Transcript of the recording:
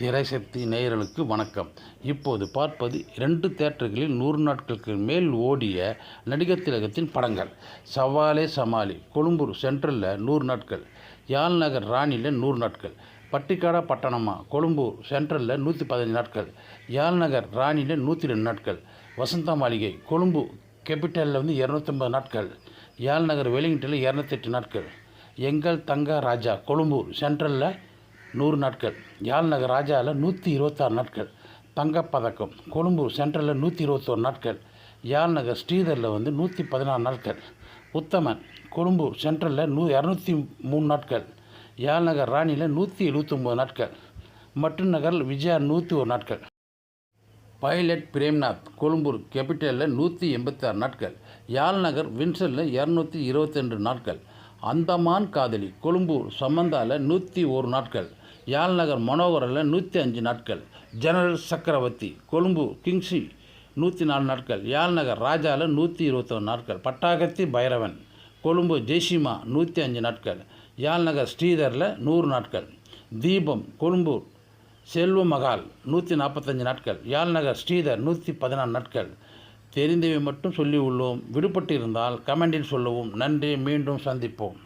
திரைசக்தி நேயர்களுக்கு வணக்கம். இப்போது பார்ப்பது இரண்டு தேட்டர்களில் நூறு நாட்களுக்கு மேல் ஓடிய நடிகர் திலகத்தின் படங்கள். சவாலே சமாளி கொழும்பூர் சென்ட்ரலில் நூறு நாட்கள் யாழ் நகர் ராணியில் நூறு நாட்கள் பட்டிக்காடா பட்டணமா கொழும்பூர் சென்ட்ரலில் நூற்றி பதினஞ்சு நாட்கள் யாழ் நகர் ராணியில் நூற்றி ரெண்டு நாட்கள் வசந்தா மாளிகை கொழும்பு கேபிட்டலில் வந்து இரநூத்தம்பது நாட்கள் யாழ் நகர் வெலிங்டனில் இரநூத்தெட்டு நாட்கள் எங்கள் தங்க ராஜா கொழும்பூர் சென்ட்ரலில் நூறு நாட்கள். யாழ் நகர் ராஜாவில் நூற்றி இருபத்தாறு நாட்கள். தங்கப்பதக்கம். கொழும்பூர் சென்ட்ரலில் நூற்றி இருபத்தோரு நாட்கள். யாழ் நகர் ஸ்ரீதரில் வந்து நூற்றி பதினாறு நாட்கள். உத்தமன். கொழும்பூர் சென்ட்ரலில் நூ இரநூத்தி மூணு நாட்கள். யாழ் நகர் ராணியில் நூற்றி எழுபத்தொம்போது நாட்கள். மற்றும் நகரில் விஜயா நூற்றி ஒரு நாட்கள். பைலட் பிரேம்நாத். கொழும்பூர் கேபிட்டலில் நூற்றி எண்பத்தாறு நாட்கள். யாழ் நகர் வின்சனில் இரநூத்தி இருபத்தெண்டு நாட்கள். அந்தமான் காதலி. கொழும்பூர் சம்பந்தாவில் நூற்றி ஒரு நாட்கள். யாழ்நகர் மனோகரில் நூற்றி அஞ்சு நாட்கள். ஜெனரல் சக்கரவர்த்தி கொழும்பு கிங்ஸி நூற்றி நாலு நாட்கள். யாழ்நகர் ராஜாவில் நூற்றி இருபத்தொன்று நாட்கள். பட்டாகத்தி பைரவன். கொழும்பு ஜெய்சிமா நூற்றி அஞ்சு நாட்கள். யாழ்நகர் ஸ்ரீதரில் நூறு நாட்கள். தீபம் கொழும்பு செல்வ மகால் நூற்றி நாற்பத்தஞ்சு நாட்கள். யாழ்நகர் ஸ்ரீதர் நூற்றி பதினாறு நாட்கள். தெரிந்தவை மட்டும் சொல்லி உள்ளோம் விடுபட்டு இருந்தால் கமெண்டில் சொல்லவும். நன்றி. மீண்டும் சந்திப்போம்.